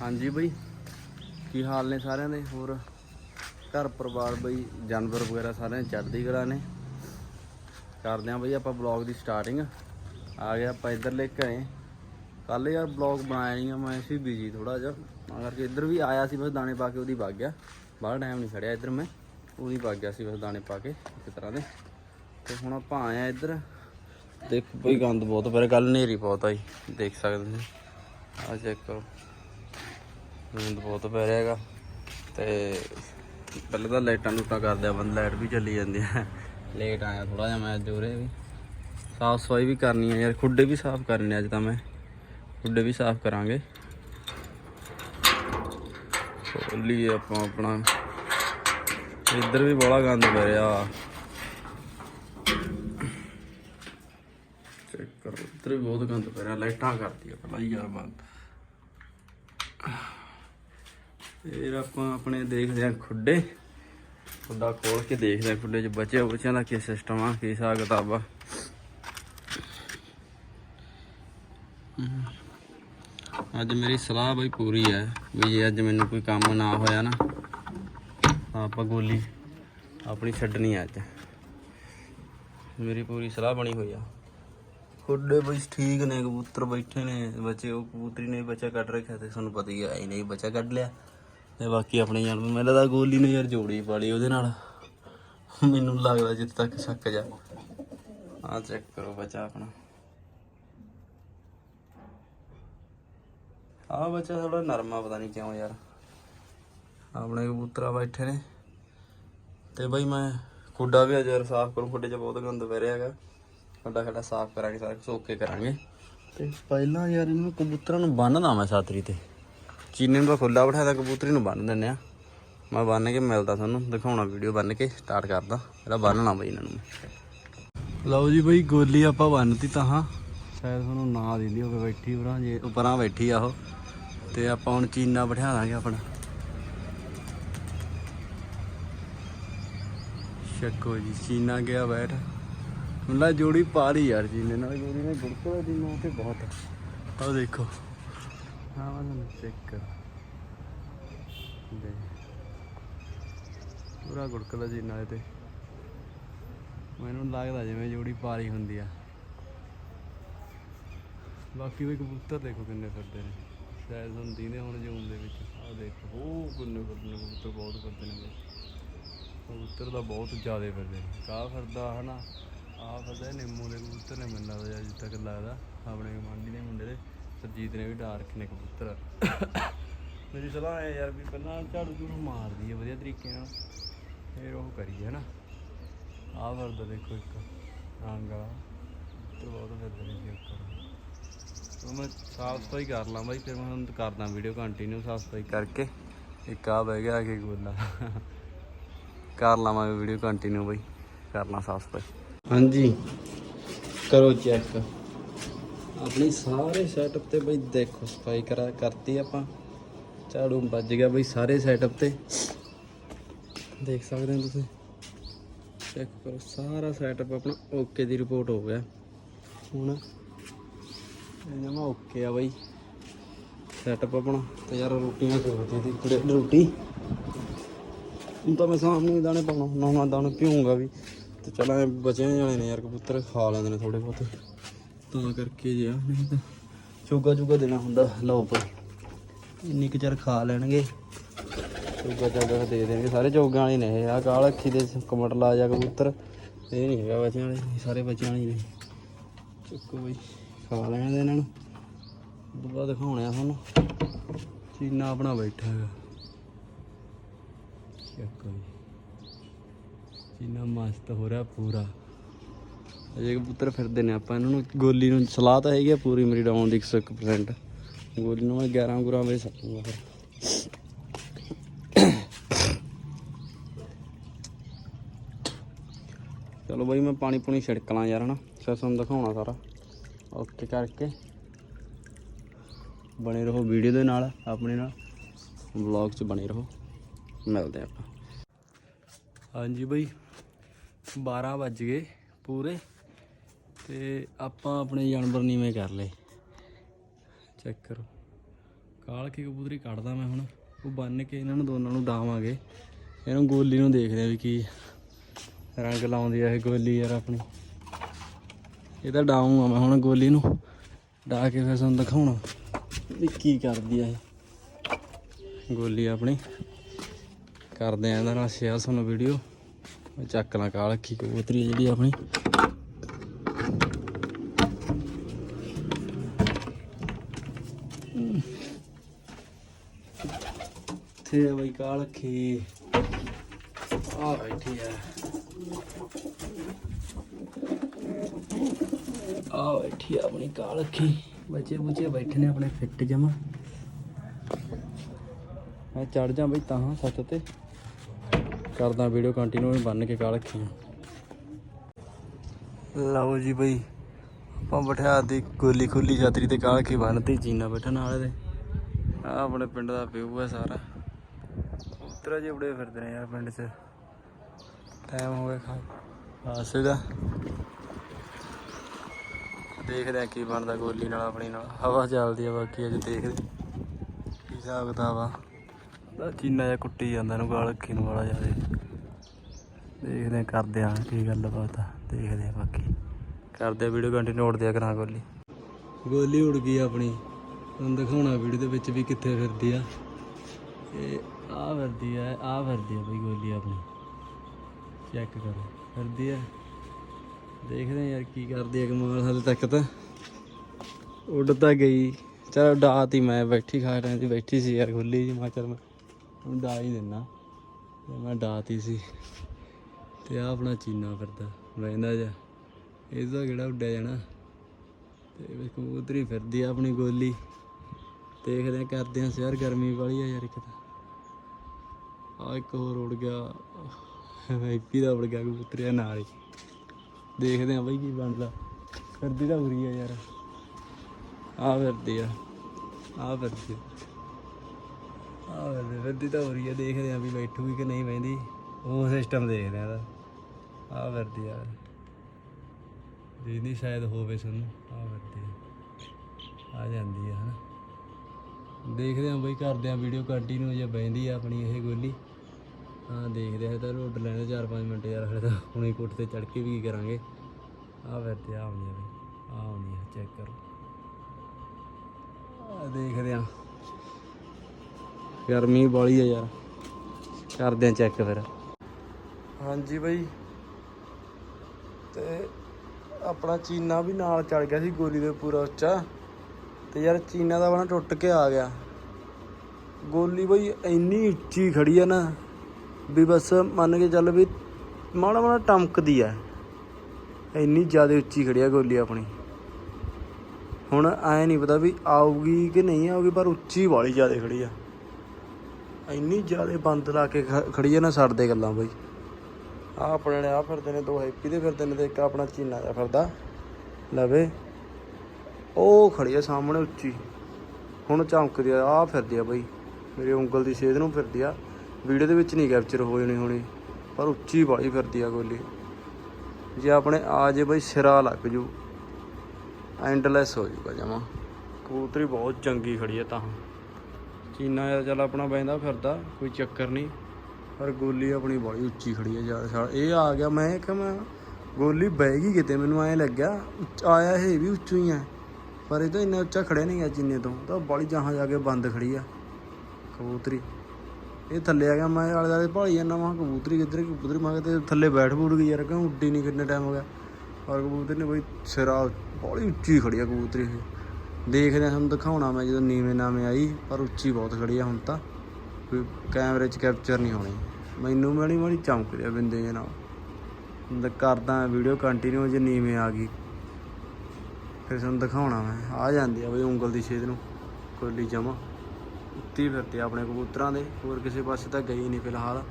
ਹਾਂਜੀ ਬਈ। ਕੀ ਹਾਲ ਨੇ ਸਾਰਿਆਂ ਦੇ? ਹੋਰ ਘਰ ਪਰਿਵਾਰ ਬਈ ਜਾਨਵਰ ਵਗੈਰਾ ਸਾਰਿਆਂ ਦੇ ਚੜ੍ਹਦੀ ਕਲਾ ਨੇ। ਕਰਦੇ ਆਂ ਬਈ ਆਪਾਂ ਬਲੌਗ ਦੀ ਸਟਾਰਟਿੰਗ ਆ ਗਿਆ ਆਪਾਂ ਇੱਧਰਲੇ ਘਰੇ। ਕੱਲ ਯਾਰ ਬਲੌਗ ਬਣਾਇਆ ਨਹੀਂ ਆ, ਮੈਂ ਸੀ ਬਿਜ਼ੀ ਥੋੜਾ ਜਿਹਾ। ਤਾਂ ਕਰਕੇ ਇੱਧਰ ਵੀ ਆਇਆ ਸੀ ਬਸ ਦਾਣੇ ਪਾ ਕੇ ਉਹਦੀ ਵਗ ਗਿਆ। ਬਾਹਰ ਟਾਈਮ ਨਹੀਂ ਖੜਿਆ ਇੱਧਰ ਮੈਂ। ਉਹਦੀ ਵਗ ਗਿਆ ਸੀ ਬਸ ਦਾਣੇ ਪਾ ਕੇ ਇੱਕ ਤਰ੍ਹਾਂ ਦੇ। ਤੇ ਹੁਣ ਆਪਾਂ ਆਏ ਆ ਇੱਧਰ। ਦੇਖ ਬਈ ਗੰਦ ਬਹੁਤ ਪਰ ਕੱਲ ਨੇਰੀ ਬਹੁਤ ਆਈ ਦੇਖ ਸਕਦੇ ਹੋ। ਆ ਚੈੱਕ ਕਰੋ। ਗੰਦ ਬਹੁਤ ਪੈ ਰਿਹਾ ਹੈਗਾ ਤੇ ਪਹਿਲਾਂ ਤਾਂ ਲਾਈਟਾਂ ਲੂਟਾਂ ਕਰਦੇ ਆ, ਬੰਦ ਲਾਈਟ ਵੀ ਚੱਲੀ ਜਾਂਦੀ ਹੈ ਲੇਟ ਆਇਆ ਥੋੜਾ ਜਿਹਾ ਮੈਂ ਅੱਜ ਵੀ। ਸਾਫ਼ ਸਫ਼ਾਈ ਵੀ ਕਰਨੀ ਹੈ ਯਾਰ, ਖੁੱਡੇ ਵੀ ਸਾਫ਼ ਕਰਨੇ ਅੱਜ ਤਾਂ ਮੈਂ। ਖੁੱਡੇ ਵੀ ਸਾਫ਼ ਕਰਾਂਗੇ। ਖੋਲੀ ਆਪਾਂ ਆਪਣਾ। ਇੱਧਰ ਵੀ ਬੜਾ ਗੰਦ ਪੈ ਰਿਹਾ ਚੈੱਕ ਕਰੋ ਇੱਧਰ ਵੀ ਬਹੁਤ ਗੰਦ ਪੈ ਰਿਹਾ ਲਾਈਟਾਂ ਕਰਤੀ ਆ ਪਹਿਲਾਂ ਹੀ ਯਾਰ ਬੰਦ। ਫਿਰ ਆਪਾਂ ਆਪਣੇ ਦੇਖਦੇ ਆ ਖੁੱਡੇ। ਖੁੱਡਾ ਖੋਲ ਕੇ ਦੇਖਦੇ ਆ ਖੁੱਡੇ 'ਚ ਬਚੇ ਬਚਿਆਂ ਦਾ ਕੀ ਸਿਸਟਮ ਆ, ਕੀ ਹਿਸਾਬ ਕਿਤਾਬ ਆ। ਅੱਜ ਮੇਰੀ ਸਲਾਹ ਬਈ ਪੂਰੀ ਹੈ ਵੀ ਜੇ ਅੱਜ ਮੈਨੂੰ ਕੋਈ ਕੰਮ ਨਾ ਹੋਇਆ ਨਾ, ਤਾਂ ਆਪਾਂ ਗੋਲੀ ਆਪਣੀ ਛੱਡਣੀ ਆ ਅੱਜ। ਮੇਰੀ ਪੂਰੀ ਸਲਾਹ ਬਣੀ ਹੋਈ ਆ। ਖੁੱਡੇ ਬਈ ਠੀਕ ਨੇ, ਕਬੂਤਰ ਬੈਠੇ ਨੇ, ਬੱਚੇ, ਉਹ ਕਬੂਤਰੀ ਨੇ ਬੱਚਾ ਕੱਢ ਰੱਖਿਆ ਤੇ ਤੁਹਾਨੂੰ ਪਤਾ ਹੀ ਆ, ਇਹ ਨਹੀਂ ਬੱਚਾ ਕੱਢ ਲਿਆ। ਤੇ ਬਾਕੀ ਆਪਣੇ ਜਾਨ ਮੈਨੂੰ ਲੱਗਦਾ ਗੋਲੀ ਨੇ ਯਾਰ ਜੋੜੀ ਪਾਲੀ ਉਹਦੇ ਨਾਲ। ਮੈਨੂੰ ਲੱਗਦਾ ਜਿੱਥੇ ਤੱਕ ਸ਼ੱਕ ਜਾ। ਆ ਚੈੱਕ ਕਰੋ ਬੱਚਾ ਆਪਣਾ। ਆ ਬੱਚਾ ਥੋੜਾ ਨਰਮਾ ਪਤਾ ਨਹੀਂ ਕਿਉਂ ਯਾਰ। ਆਪਣੇ ਕਬੂਤਰਾ ਬੈਠੇ ਨੇ। ਤੇ ਬਈ ਮੈਂ ਖੁੱਡਾ ਵੀ ਅਜਰ ਸਾਫ਼ ਕਰੂੰ, ਖੁੱਡੇ 'ਚ ਬਹੁਤ ਗੰਦ ਪੈ ਰਿਹਾ ਹੈਗਾ। ਖੁੱਡਾ ਖੱਡਾ ਸਾਫ਼ ਕਰਾਂਗੇ, ਸਾਰਾ ਕੁਝ ਕਰਾਂਗੇ। ਤੇ ਪਹਿਲਾਂ ਯਾਰ ਇਹਨੂੰ ਕਬੂਤਰਾਂ ਨੂੰ ਬੰਨਦਾ ਮੈਂ ਸਾਤਰੀ ਤੇ। ਚੀਨੇ ਨੂੰ ਤਾਂ ਖੁੱਲਾ ਬਿਠਾਇਆ ਕਬੂਤਰੀ ਨੂੰ ਬੰਨ ਦਿੰਨੇ ਆ। ਮੈਂ ਬੰਨ ਕੇ ਮਿਲਦਾ ਤੁਹਾਨੂੰ ਦਿਖਾਉਣਾ ਵੀਡੀਓ ਬੰਨ ਕੇ ਸਟਾਰਟ ਕਰਦਾ। ਪਹਿਲਾਂ ਬੰਨਣਾ ਬਈ ਇਹਨਾਂ ਨੂੰ ਲਓ ਜੀ ਬਈ ਗੋਲੀ ਆਪਾਂ ਬੰਨਤੀ ਤਾਂ ਹਾਂ। ਸ਼ਾਇਦ ਤੁਹਾਨੂੰ ਨਾ ਦਿੰਦੀ ਹੋਵੇ ਬੈਠੀ ਉਰਾਂ ਜੇ ਉਪਰਾਂ ਬੈਠੀ ਆ ਉਹ। ਤੇ ਆਪਾਂ ਹੁਣ ਚੀਨਾ ਬਿਠਾ ਦਾਂਗੇ ਆਪਣਾ। ਸ਼ੱਕੋ ਜੀ ਚੀਨਾ ਗਿਆ ਬੈਠ। ਮੁੰਡਾ ਜੋੜੀ ਪਾ ਲਈ ਯਾਰ ਚੀਨੇ ਨਾਲ। ਜੋੜੀ ਨੇ ਗੁੜਕਦਾ ਦੀ ਨਾ ਤੇ ਬਹੁਤ। ਆਹ ਦੇਖੋ। ਹਾਂ, ਮੈਂ ਚੈੱਕ ਕਰ। ਦੇ ਪੂਰਾ ਗੁੜਕਦਾ ਜੀ ਨਾਲ ਤੇ। ਮੈਨੂੰ ਲੱਗਦਾ ਜਿਵੇਂ ਜੋੜੀ ਪਾਰੀ ਹੁੰਦੀ ਆ। ਬਾਕੀ ਵੀ ਕਬੂਤਰ ਦੇਖੋ ਕਿੰਨੇ ਫਿਰਦੇ ਨੇ। ਸ਼ਾਇਦ ਹੁਣ ਦੀਨੇ ਹੁਣ ਜੂਮ ਦੇ ਵਿੱਚ। ਆਹ ਦੇਖੋ ਉਹ ਕਿੰਨੇ ਫਿਰਦੇ ਨੇ, ਕਬੂਤਰ ਬਹੁਤ ਫਿਰਦੇ ਨੇ ਕਬੂਤਰ ਤਾਂ ਬਹੁਤ ਜ਼ਿਆਦਾ ਫਿਰਦੇ ਨੇ। ਕਾ ਫਿਰਦਾ, ਹਨਾ? ਆ ਫਿਰਦਾ ਇਹ ਨਿੰਮੂ ਦੇ ਕਬੂਤਰ ਨੇ ਮੈਨੂੰ ਲੱਗਦਾ ਜਿੱਦ ਤੱਕ ਲੱਗਦਾ। ਆਪਣੇ ਗਵਾਂਢੀ ਦੇ ਮੁੰਡੇ ਦੇ। ਸਰਜੀਤ ਨੇ ਵੀ ਡਾਰ ਰੱਖੇ ਨੇ ਕਬੂਤਰ। ਮੇਰੀ ਸਲਾਹ ਹੈ ਯਾਰ ਵੀ ਪਹਿਲਾਂ ਝਾੜੂ ਝੂੜੂ ਮਾਰ ਦਈਏ ਵਧੀਆ ਤਰੀਕੇ ਨਾਲ। ਫਿਰ ਉਹ ਕਰੀਏ, ਹਨਾ? ਆਹ ਫਿਰਦਾ ਦੇਖੋ ਇੱਕ, ਰੰਗ ਵਾਲਾ। ਕਬੂਤਰ ਬਹੁਤ ਫਿਰਦੇ ਨੇ ਜੀ ਇੱਕ ਉਹ ਮੈਂ ਸਾਫ਼ ਸਫ਼ਾਈ ਕਰ ਲਾਂ ਬਾਈ, ਫਿਰ ਮੈਂ ਹੁਣ ਕਰਦਾ ਵੀਡੀਓ ਕੰਟੀਨਿਊ ਸਾਫ਼ ਸਫ਼ਾਈ ਕਰਕੇ। ਇੱਕ ਆ ਬਹਿ ਗਿਆ ਕਿ ਕੇ ਗੋਲਾ। ਕਰ ਲਾਵਾਂਗੇ ਵੀਡੀਓ ਕੰਟੀਨਿਊ ਬਾਈ। ਕਰ ਲਾਂ ਸਾਫ਼ ਸਫ਼ਾਈ। ਹਾਂਜੀ। ਕਰੋ ਚੈੱਕ ਆਪਣੀ ਸਾਰੇ ਸੈਟਅਪ ਤੇ ਬਈ ਦੇਖੋ ਸਫ਼ਾਈ ਕਰਾ ਕਰਤੀ ਆਪਾਂ। ਝਾੜੂ ਵੱਜ ਗਿਆ ਬਈ ਸਾਰੇ ਸੈਟਅਪ ਤੇ। ਦੇਖ ਸਕਦੇ ਹੋ ਤੁਸੀਂ? ਚੈੱਕ ਕਰੋ, ਸਾਰਾ ਸੈਟਅਪ ਆਪਣਾ ਓਕੇ ਦੀ ਰਿਪੋਰਟ ਹੋ ਗਿਆ। ਹੁਣ ਇਹ ਜਮਾ ਓਕੇ ਆ ਬਈ। ਸੈਟਅਪ ਆਪਣਾ ਤੇ ਯਾਰ ਰੋਟੀਆਂ ਖਵਾਤੀ ਦੀ ਕੁੜੇ ਰੋਟੀ? ਹੁਣ ਤਾਂ ਮੈਂ ਸਾਹਮਣੇ ਦਾਣੇ ਪਾਉਣਾ। ਨਾ ਮੈਂ ਦਾਣੇ ਪੀਉਂਗਾ ਵੀ। ਤੇ ਚਲ ਐ ਬਚੇ ਜਾਣੇ ਨੇ ਯਾਰ ਕਬੂਤਰ। ਖਾ ਲੈਂਦੇ ਨੇ ਥੋੜੇ ਬਹੁਤੇ। ਤਾਂ ਕਰਕੇ ਜਿਆ ਨਹੀਂ ਤਾਂ ਚੋਗਾ ਚੋਗਾ ਦੇਣਾ ਹੁੰਦਾ, ਲਓ ਪਰ ਇੰਨੀ ਕੁ ਚਿਰ ਖਾ ਲੈਣਗੇ। ਚੋਗਾ ਚਾਗਾ ਦੇ ਦੇਣਗੇ, ਸਾਰੇ ਚੋਗਾਂ ਵਾਲੇ ਨੇ ਇਹ ਆ ਕਾਲ ਅੱਖੀ ਦੇ ਕਮਟ ਲਾ ਜਾ ਕਬੂਤਰ। ਇਹ ਨਹੀਂ ਹੈਗਾ ਬੱਚਿਆਂ ਵਾਲੇ ਸਾਰੇ ਬੱਚਿਆਂ ਵਾਲੇ ਨੇ। ਚੁੱਕੋ ਬਈ ਖਾ ਲੈਣ ਦੇ ਇਹਨਾਂ ਨੂੰ। ਦੁਬਾਰਾ ਦਿਖਾਉਣੇ ਆ ਤੁਹਾਨੂੰ। ਚੀਨਾ ਆਪਣਾ ਬੈਠਾ ਹੈਗਾ। ਚੱਕੋ ਜੀ। ਚੀਨਾ ਮਸਤ ਹੋ ਰਿਹਾ ਪੂਰਾ। ਅਜੇ ਕਬੂਤਰ ਫਿਰਦੇ ਨੇ ਆਪਾਂ। ਇਹਨਾਂ ਨੂੰ ਗੋਲੀ ਨੂੰ ਸਲਾਹ ਤਾਂ ਹੈਗੀ ਆ ਪੂਰੀ ਮੇਰੀ ਡਾਊਨ ਦੀ 101% ਗੋਲੀ ਨੂੰ ਮੈਂ 11 ਗੁਰਾਂ ਵੇ ਸੱਟੂਗਾ ਫਿਰ। ਚਲੋ ਬਾਈ ਮੈਂ ਪਾਣੀ ਪੂਣੀ ਛਿੜਕ ਲਾਂ ਯਾਰ, ਹਨਾ। ਫਿਰ ਤੁਹਾਨੂੰ ਦਿਖਾਉਣਾ ਸਾਰਾ। ਓਕੇ ਕਰਕੇ। ਬਣੇ ਰਹੋ ਵੀਡੀਓ ਦੇ ਨਾਲ, ਆਪਣੇ ਨਾਲ। ਵਲੌਗ 'ਚ ਬਣੇ ਰਹੋ। ਮਿਲਦੇ ਆਪਾਂ। ਹਾਂਜੀ ਬਾਈ 12 ਵੱਜ ਗਏ ਪੂਰੇ। ਤੇ ਆਪਾਂ ਆਪਣੇ ਜਾਨਵਰ ਨੀਵੇਂ ਕਰ ਲਏ। ਚੈੱਕ ਕਰੋ। ਕਾਲ ਕੀ ਕਬੂਤਰੀ ਕੱਢਦਾ ਮੈਂ ਹੁਣ। ਉਹ ਬੰਨ ਕੇ ਇਹਨਾਂ ਨੂੰ ਦੋਨਾਂ ਨੂੰ ਡਾਵਾਂਗੇ। ਇਹਨੂੰ ਗੋਲੀ ਨੂੰ ਦੇਖਦੇ ਆ ਵੀ ਕੀ ਰੰਗ ਲਾਉਂਦੀ ਆ ਇਹ ਗੋਲੀ ਯਾਰ ਆਪਣੀ। ਇਹ ਤਾਂ ਡਾਊਂ ਆ ਮੈਂ ਹੁਣ ਗੋਲੀ ਨੂੰ। ਡਾ ਕੇ ਫਿਰ ਤੁਹਾਨੂੰ ਦਿਖਾਉਣਾ ਵੀ ਕੀ ਕਰਦੀ ਆ ਇਹ। ਗੋਲੀ ਆਪਣੀ। ਕਰਦੇ ਆ ਇਹਦਾ ਨਾਲ ਸ਼ੇਅਰ ਤੁਹਾਨੂੰ ਵੀਡੀਓ ਚੱਕ ਲਾਂ ਕਾਲ ਕੀ ਕਬੂਤਰੀ ਜਿਹੜੀ ਆਪਣੀ। ਇੱਥੇ ਆ ਬਈ ਕਾਲ ਕੀ ਆ ਬੈਠੀ ਆ। ਆ ਬੈਠੀ ਆ ਆਪਣੀ ਕਾਲ ਅੱਖੀ। ਬੱਚੇ ਬੁੱਚੇ ਬੈਠੇ ਨੇ ਆਪਣੇ ਫਿੱਟ ਜਮਾ। ਮੈਂ ਚੜ ਜਾ ਬਈ ਤਾਂ ਸੱਤ ਤੇ ਕਰਦਾ ਵੀਡੀਓ ਕੰਟੀਨਿਊ ਬੰਨ ਕੇ ਕਾਲ ਅੱਖੀ ਲਓ ਜੀ ਬਈ। ਆਪਾਂ ਬਿਠਾ ਦੀ ਗੋਲੀ ਖੁੱਲੀ ਛਤਰੀ ਤੇ ਕਾਲ ਅੱਖੀ ਬੰਨਤੀ ਜੀਨਾ ਬੈਠਣ ਵਾਲੇ ਦੇ। ਆ ਆਪਣੇ ਪਿੰਡ ਦਾ ਵਿਊ ਹੈ ਸਾਰਾ। ਉਤਰਾ ਜੇ ਬੜੇ ਫਿਰਦੇ ਨੇ ਯਾਰ ਪਿੰਡ 'ਚ। ਟਾਈਮ ਹੋ ਗਿਆ ਖਾ ਹਾਸੇ ਦਾ ਦੇਖਦੇ ਆ ਕੀ ਬਣਦਾ ਗੋਲੀ ਨਾਲ, ਆਪਣੀ ਨਾਲ। ਹਵਾ ਚੱਲਦੀ ਆ ਬਾਕੀ ਅੱਜ ਦੇਖਦੇ ਕੀ ਹਿਸਾਬ ਕਿਤਾਬ ਆ। ਦਾ ਚੀਨਾ ਜਿਹਾ ਕੁੱਟੀ ਜਾਂਦਾ ਨੂੰ ਗਾਲ, ਅੱਖੀ ਨੂੰ ਵਾਲਾ ਜਾਦੇ ਦੇਖਦੇ ਆ ਕਰਦੇ ਆ ਕੀ ਗੱਲ ਬਾਤ ਆ। ਦੇਖਦੇ ਆ ਬਾਕੀ। ਕਰਦੇ ਵੀਡੀਓ ਕੰਟੀਨਿਊ ਉੜਦੇ ਆ ਕਰਾਂ ਗੋਲੀ। ਗੋਲੀ ਉੜ ਗਈ ਆਪਣੀ। ਤੁਹਾਨੂੰ ਦਿਖਾਉਣਾ ਵੀਡੀਓ ਦੇ ਵਿੱਚ ਵੀ ਕਿੱਥੇ ਫਿਰਦੀ ਆ। ਇਹ ਆ ਫਿਰਦੀ ਆ ਆ ਫਿਰਦੀ ਆ ਬਈ ਗੋਲੀ ਆਪਣੀ। ਚੈੱਕ ਕਰੋ, ਫਿਰਦੀ ਆ। ਦੇਖਦੇ ਆ ਯਾਰ ਕੀ ਕਰਦੀ ਆ ਕਮਾਲ ਹਾਲੇ ਤੱਕ ਤਾਂ। ਉੱਡ ਤਾਂ ਗਈ। ਚਲ ਡਾਤੀ ਮੈਂ, ਬੈਠੀ ਖਾ ਰਹੀ ਸੀ ਬੈਠੀ ਸੀ ਯਾਰ ਖੁੱਲੀ ਜੀ, ਮੈਂ ਕਿਹਾ ਚੱਲ ਮੈਂ ਹੁਣ ਡਾ ਹੀ ਦਿੰਨਾ। ਮੈਂ ਮੈਂ ਡਾਤੀ ਸੀ। ਤੇ ਆ ਆਪਣਾ ਚੀਨਾ ਫਿਰਦਾ ਵੈਂਦਾ ਜਾ ਇਹਦਾ ਕਿਹੜਾ ਉੱਡਿਆ ਜਾਣਾ ਤੇ ਵੀ ਕਬੂਤਰੀ ਫਿਰਦੀ ਆ ਆਪਣੀ ਗੋਲੀ ਦੇਖਦੇ ਆ ਕਰਦੇ ਆ ਯਾਰ ਗਰਮੀ ਵਾਲੀ ਆ ਯਾਰ ਇੱਕ ਤਾਂ ਆ ਇੱਕ ਹੋਰ ਉੜ ਗਿਆ ਹੈਪੀ ਦਾ ਉੜ ਗਿਆ ਕਬੂਤਰੀਆ ਨਾਲ ਹੀ ਦੇਖਦੇ ਆ ਬਈ ਕੀ ਬਣਦਾ ਫਿਰਦੀ ਤਾਂ ਉਰੀ ਆ ਯਾਰ ਆ ਫਿਰਦੀ ਆ ਆ ਫਿਰਦੀ ਆ ਫਿਰਦੀ ਤਾਂ ਉਰੀ ਆ ਦੇਖਦੇ ਆ ਵੀ ਬੈਠੂਗੀ ਕਿ ਨਹੀਂ ਬੈਂਦੀ ਉਹ ਸਿਸਟਮ ਦੇਖਦੇ ਆ ਆ ਫਿਰਦੀ ਆ ਦੀਦੀ ਸ਼ਾਇਦ ਹੋਵੇ ਸਾਨੂੰ ਆ ਫਿਰਦੀ ਆ। ਜਾਂਦੀ ਆ, ਹਨਾ। ਦੇਖਦੇ ਆ ਬਈ, ਕਰਦੇ ਆ ਵੀਡੀਓ ਕੰਟੀਨਿਊ ਜੇ ਬੈਂਦੀ ਆ ਆਪਣੀ ਇਹ ਗੋਲੀ। ਹਾਂ, ਦੇਖਦੇ ਹਾਂ ਤਾਂ ਰੋਡ ਲੈਣੇ 4-5 ਮਿੰਟ ਯਾਰ ਫਿਰ ਤਾਂ ਹੁਣੇ ਕੋਠ ਤੇ ਚੜ ਕੇ ਵੀ ਕੀ ਕਰਾਂਗੇ। ਆ ਫਿਰਦੇ ਆ ਆਉਂਦੀ ਆ ਬਈ ਆ ਆਉਂਦੀ ਆ ਚੈੱਕ ਕਰੋ। ਆ ਦੇਖਦੇ ਆ। ਗਰਮੀ ਬਾਲੀ ਆ ਯਾਰ। ਕਰਦੇ ਆ ਚੈੱਕ ਫਿਰ। ਹਾਂਜੀ ਬਈ। ਤੇ ਆਪਣਾ ਚੀਨਾ ਵੀ ਨਾਲ ਚੜ ਗਿਆ ਸੀ ਗੋਲੀ ਦੇ ਪੂਰਾ ਉੱਚਾ। ਤੇ ਯਾਰ ਚੀਨਾ ਦਾ ਬਣਾ ਟੁੱਟ ਕੇ ਆ ਗਿਆ। ਗੋਲੀ ਬਈ ਇੰਨੀ ਉੱਚੀ ਖੜੀ ਆ ਨਾ ਵੀ ਬਸ ਮੰਨ ਕੇ ਚੱਲ ਵੀ ਮਾੜਾ ਮਾੜਾ ਟਮਕਦੀ ਆ। ਇੰਨੀ ਜ਼ਿਆਦਾ ਉੱਚੀ ਖੜੀ ਆ ਗੋਲੀ ਆਪਣੀ। ਹੁਣ ਐ ਨਹੀਂ ਪਤਾ ਵੀ ਆਊਗੀ ਕਿ ਨਹੀਂ ਆਊਗੀ, ਪਰ ਉੱਚੀ ਵਾਲੀ ਜ਼ਿਆਦਾ ਖੜੀ ਆ। ਇੰਨੀ ਜ਼ਿਆਦਾ ਬੰਦ ਲਾ ਕੇ ਖ- ਖੜੀ ਆ ਨਾ ਸੜਦੇ ਗੱਲਾਂ ਬਈ। ਆ ਆਪਣੇ ਨੇ ਆ ਫਿਰਦੇ ਨੇ, ਦੋ ਹੈਪੀ ਦੇ ਫਿਰਦੇ ਨੇ ਤੇ ਇੱਕ ਆਪਣਾ ਚੀਨਾ ਦਾ ਫਿਰਦਾ। ਲਵੇ। ਉਹ ਖੜੀ ਆ ਸਾਹਮਣੇ ਉੱਚੀ। ਹੁਣ ਚਮਕਦੀ ਆ ਆ ਫਿਰਦੀ ਆ ਬਈ। ਮੇਰੀ ਉਂਗਲ ਦੀ ਸੇਧ ਨੂੰ ਫਿਰਦੀ ਆ। ਵੀਡੀਓ ਦੇ ਵਿੱਚ ਨਹੀਂ ਕੈਪਚਰ ਹੋ ਜਾਣੀ ਹੋਣੀ, ਪਰ ਉੱਚੀ ਬਾਲੀ ਫਿਰਦੀ ਆ ਗੋਲੀ। ਜੇ ਆਪਣੇ ਆ ਜੇ ਬਈ ਸਿਰਾ ਲੱਗ ਜੂ ਐਂਡਲੈਸ ਹੋ ਜੂਗਾ ਜਮਾ। ਕਬੂਤਰੀ ਬਹੁਤ ਚੰਗੀ ਖੜੀ ਆ ਤਾਂ। ਚੀਨਾ ਯਾਰ ਚੱਲ ਆਪਣਾ ਬੈਂਦਾ ਫਿਰਦਾ, ਕੋਈ ਚੱਕਰ ਨਹੀਂ। ਪਰ ਗੋਲੀ ਆਪਣੀ ਬੜੀ ਉੱਚੀ ਖੜੀ ਹੈ ਯਾਰ ਸਾਲਾ। ਇਹ ਆ ਗਿਆ, ਮੈਂ ਕਿ ਮੈਂ ਗੋਲੀ ਬਹਿ ਗਈ ਕਿਤੇ, ਮੈਨੂੰ ਐਂ ਲੱਗਿਆ ਉੱਚ- ਆਇਆ ਇਹ ਵੀ ਉੱਚੂ ਹੀ ਆ। ਪਰ ਇਹ ਤਾਂ ਇੰਨਾ ਉੱਚਾ ਖੜਿਆ ਨਹੀਂ ਗਿਆ ਜਿੰਨੇ ਤੋਂ। ਤਾਂ ਬੜੀ ਜਹਾਂ ਜਾ ਕੇ ਬੰਦ ਖੜੀ ਆ ਕਬੂਤਰੀ। ਇਹ ਥੱਲੇ ਆ ਗਿਆ, ਮੈਂ ਆਲੇ ਦੁਆਲੇ ਭਾਲੀ ਜਾਂਦਾ, ਮੈਂ ਕਿਹਾ ਕਬੂਤਰੀ ਕਿੱਧਰ ਕਬੂਤਰੀ ਮੈਂ ਕਿਹਾ ਥੱਲੇ ਬੈਠ ਬੂੜ ਗਈ ਯਾਰ, ਕਿਉਂ ਉੱਡੀ ਨਹੀਂ ਕਿੰਨੇ ਟਾਈਮ ਹੋ ਗਿਆ। ਔਰ ਕਬੂਤਰੀ ਨੇ ਬਈ ਸਿਰਾ ਬੜੀ ਉੱਚੀ ਖੜੀ ਆ ਕਬੂਤਰੀ ਇਹ। ਦੇਖਦੇ ਆ ਤੁਹਾਨੂੰ ਦਿਖਾਉਣਾ ਮੈਂ ਜਦੋਂ ਨੀਵੇਂ ਨਾਵੇਂ ਆਈ, ਪਰ ਉੱਚੀ ਬਹੁਤ ਖੜੀ ਆ ਹੁਣ ਤਾਂ। ਕੋਈ ਕੈਮਰੇ 'ਚ ਕੈਪਚਰ ਨਹੀਂ ਹੋਣੀ। ਮੈਨੂੰ ਮਾੜੀ ਮਾੜੀ ਚਮਕਦੀ ਆ ਬਿੰਦੇ ਜੇ ਨਾਲ। ਤਾਂ ਕਰਦਾ ਵੀਡੀਓ ਕੰਟੀਨਿਊ ਜੇ ਨੀਵੇਂ ਆ ਗਈ। ਫਿਰ ਤੁਹਾਨੂੰ ਦਿਖਾਉਣਾ ਮੈਂ। ਆ ਜਾਂਦੀ ਆ ਬਈ ਉਂਗਲ ਦੀ ਛੇਦ ਨੂੰ, ਕੋਲੀ ਜਮਾ। ਉੱਤੀ ਫਿਰਦੇ ਆਪਣੇ ਕਬੂਤਰਾਂ ਦੇ। ਹੋਰ ਕਿਸੇ ਪਾਸੇ ਤਾਂ ਗਈ ਨਹੀਂ ਫਿਲਹਾਲ।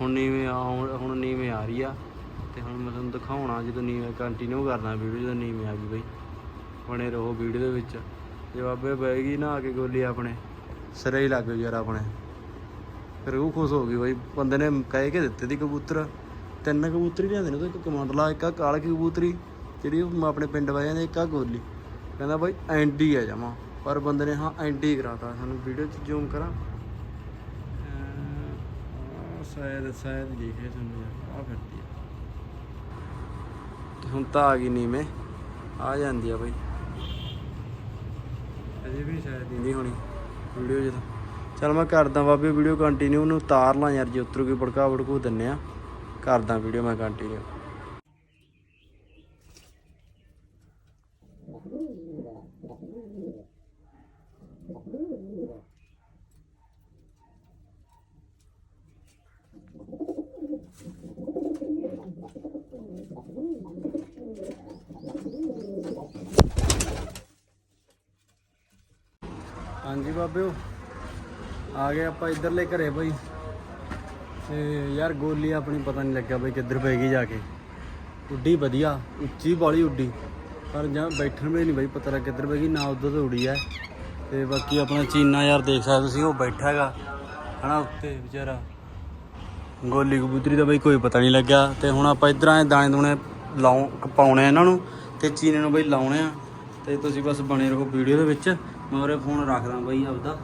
ਹੁਣ ਨੀਵੇਂ ਆ, ਹੁਣ ਹੁਣ ਨੀਵੇਂ ਆ ਰਹੀ ਆ। ਤੇ ਹੁਣ ਮੈਂ ਤੁਹਾਨੂੰ ਦਿਖਾਉਣਾ, ਜਦੋਂ ਨੀਵੇਂ ਕੰਟੀਨਿਊ ਕਰਨਾ ਵੀਡੀਓ ਜਦੋਂ ਨੀਵੇਂ ਆ ਗਈ ਬਈ। ਬਣੇ ਰਹੋ ਵੀਡੀਓ ਦੇ ਵਿੱਚ। ਜੇ ਬਾਬੇ ਬਹਿ ਗਈ ਨਾ ਆ ਕੇ ਗੋਲੀ ਆਪਣੇ। ਸਿਰੇ ਹੀ ਲੱਗ ਗਈ ਯਾਰ ਆਪਣੇ। ਫਿਰ ਉਹ ਖੁਸ਼ ਹੋ ਗਈ ਬਈ ਬੰਦੇ ਨੇ ਕਹਿ ਕੇ ਦਿੱਤੇ ਦੀ ਕਬੂਤਰ। ਤਿੰਨ ਕਬੂਤਰੀ ਲਿਆਂਦੇ ਨੇ ਉਹ ਇੱਕ ਕਮਾਂਡਲਾ ਇੱਕ ਆ ਕਾਲ ਕੀ ਕਬੂਤਰੀ ਜਿਹੜੀ ਉਹ ਆਪਣੇ ਪਿੰਡ ਵਾਲਿਆਂ ਦੇ ਇੱਕ ਆ ਗੋਲੀ। ਕਹਿੰਦਾ ਬਾਈ ਐਂਡੀ ਆ ਜਮਾ। ਪਰ ਬੰਦੇ ਨੇ ਹਾਂ ਐਂਟੀ ਕਰਾਤਾ। ਸਾਨੂੰ ਵੀਡੀਓ 'ਚ ਜ਼ੂਮ ਕਰਾਂ? ਸ਼ਾਇਦ ਸ਼ਾਇਦ ਦਿਖੇ ਤੁਹਾਨੂੰ ਆ ਫਿਰਦੀ ਆ। ਤੇ ਹੁਣ ਤਾਂ ਆ ਗਈ ਨੀਵੇਂ। ਆ ਜਾਂਦੀ ਆ ਬਈ। ਅਜੇ ਵੀ ਸ਼ਾਇਦ ਨਹੀਂ ਹੋਣੀ। ਵੀਡੀਓ ਜਦੋਂ ਚਲ ਮੈਂ ਕਰਦਾ ਬਾਬੇ ਵੀਡੀਓ ਕੰਟੀਨਿਊ ਉਹਨੂੰ ਉਤਾਰ ਲਾਂ ਯਾਰ, ਜੇ ਉਤਰੂਗੀ ਭੜਕਾ ਭੜਕੂ ਦਿੰਨੇ ਆ। ਕਰਦਾ ਵੀਡੀਓ ਮੈਂ ਕੰਟੀਨਿਊ ਹਾਂਜੀ ਬਾਬਿਓ। ਆ ਗਏ ਆਪਾਂ ਇਧਰਲੇ ਘਰੇ ਬਈ। ਤੇ ਯਾਰ ਗੋਲੀ ਆਪਣੀ ਪਤਾ ਨਹੀਂ ਲੱਗਿਆ ਬਈ ਕਿੱਧਰ ਪੈ ਗਈ ਜਾ ਕੇ। ਉੱਡੀ ਵਧੀਆ, ਉੱਚੀ ਬਾਲੀ ਉੱਡੀ। ਪਰ ਜਾਂ ਬੈਠਣ ਵੇ ਨਹੀਂ ਬਈ, ਪਤਾ ਲੱਗ ਕਿੱਧਰ ਪੈ ਗਈ, ਨਾ ਉਧਰ ਤੋਂ ਉੜੀ ਐ। ਤੇ ਬਾਕੀ ਆਪਣਾ ਚੀਨਾ ਯਾਰ ਦੇਖ ਸਕਦੇ ਤੁਸੀਂ, ਉਹ ਬੈਠਾ ਹੈਗਾ, ਹਨਾ ਉੱਤੇ ਵਿਚਾਰਾ। ਗੋਲੀ ਕਬੂਤਰੀ ਦਾ ਬਈ ਕੋਈ ਪਤਾ ਨਹੀਂ ਲੱਗਿਆ। ਤੇ ਹੁਣ ਆਪਾਂ ਇਧਰ ਆਏ, ਦਾਣੇ ਦੂਣੇ ਲਾਉ, ਪਾਉਣੇ ਆ ਇਹਨਾਂ ਨੂੰ, ਤੇ ਚੀਨੇ ਨੂੰ ਬਈ ਲਾਉਣੇ ਆ। ਤੇ ਤੁਸੀਂ ਬਸ ਬਣੇ ਰਹੋ ਵੀਡੀਓ ਦੇ ਵਿੱਚ। ਮੈਂ ਉਰੇ ਫੋਨ ਰੱਖਦਾ ਬਈ ਆਪਦਾ।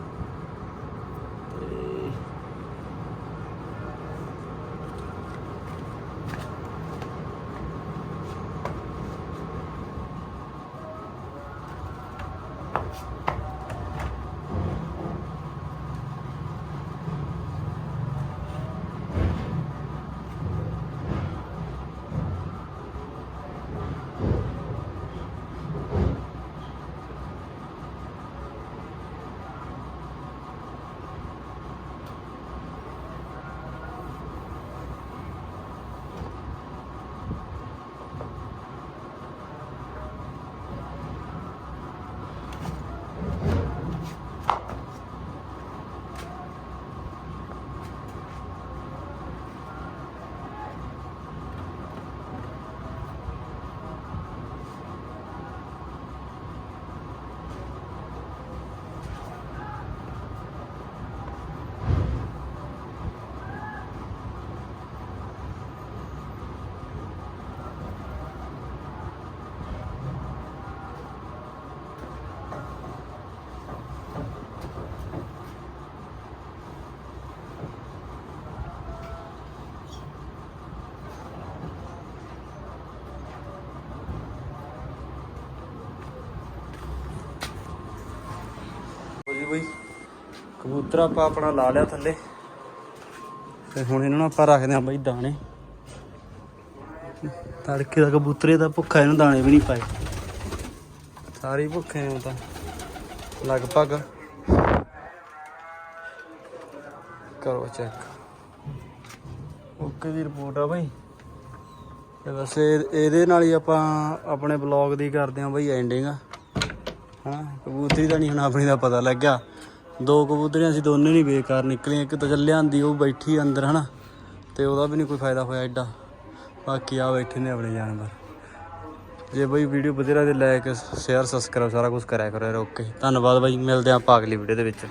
ਬਈ। ਕਬੂਤਰ ਆਪਾਂ ਆਪਣਾ ਲਾ ਲਿਆ ਥੱਲੇ। ਤੇ ਹੁਣ ਇਹਨਾਂ ਨੂੰ ਆਪਾਂ ਰੱਖਦੇ ਆਂ ਬਈ ਦਾਣੇ। ਤੜਕੇ ਦਾ ਕਬੂਤਰੇ ਦਾ ਭੁੱਖਾ ਇਹਨੂੰ ਦਾਣੇ ਵੀ ਨਹੀਂ ਪਾਏ। ਸਾਰੇ ਭੁੱਖੇ ਨੇ ਤਾਂ। ਲਗਭਗ। ਕਰੋ ਚੈੱਕ ਓਕੇ ਦੀ ਰਿਪੋਰਟ ਆ ਬਈ। ਤੇ ਬਸ ਇਹਦੇ ਨਾਲ ਹੀ ਆਪਾਂ ਆਪਣੇ ਬਲੌਗ ਦੀ ਕਰਦੇ ਆਂ ਬਈ ਐਂਡਿੰਗ ਹਾਂ, ਕਬੂਤਰੀ ਦਾ ਨਹੀਂ ਹੁਣ ਆਪਣੀ ਦਾ ਪਤਾ ਲੱਗਿਆ ਦੋ ਕਬੂਤਰੀਆਂ ਸੀ, ਦੋਨੇ ਨਹੀਂ ਬੇਕਾਰ ਨਿਕਲੀਆਂ। ਇੱਕ ਤਾਂ ਚੱਲਿਆ ਆਂਦੀ, ਉਹ ਬੈਠੀ ਅੰਦਰ ਹਨਾ, ਤੇ ਉਹਦਾ ਵੀ ਨਹੀਂ ਕੋਈ ਫਾਇਦਾ ਹੋਇਆ ਐਡਾ ਬਾਕੀ ਆ ਬੈਠੇ ਨੇ ਆਪਣੇ ਜਾਨਵਰ। ਜੇ ਬਈ ਵੀਡੀਓ ਵਧੀਆ ਲੱਗਦੀ ਲਾਈਕ ਸ਼ੇਅਰ ਸਬਸਕ੍ਰਾਈਬ ਸਾਰਾ ਕੁਝ ਕਰਿਆ ਕਰੋ ਓਕੇ ਧੰਨਵਾਦ ਬਾਈ, ਮਿਲਦੇ ਆਂ ਆਪਾਂ ਅਗਲੀ ਵੀਡੀਓ ਦੇ ਵਿੱਚ।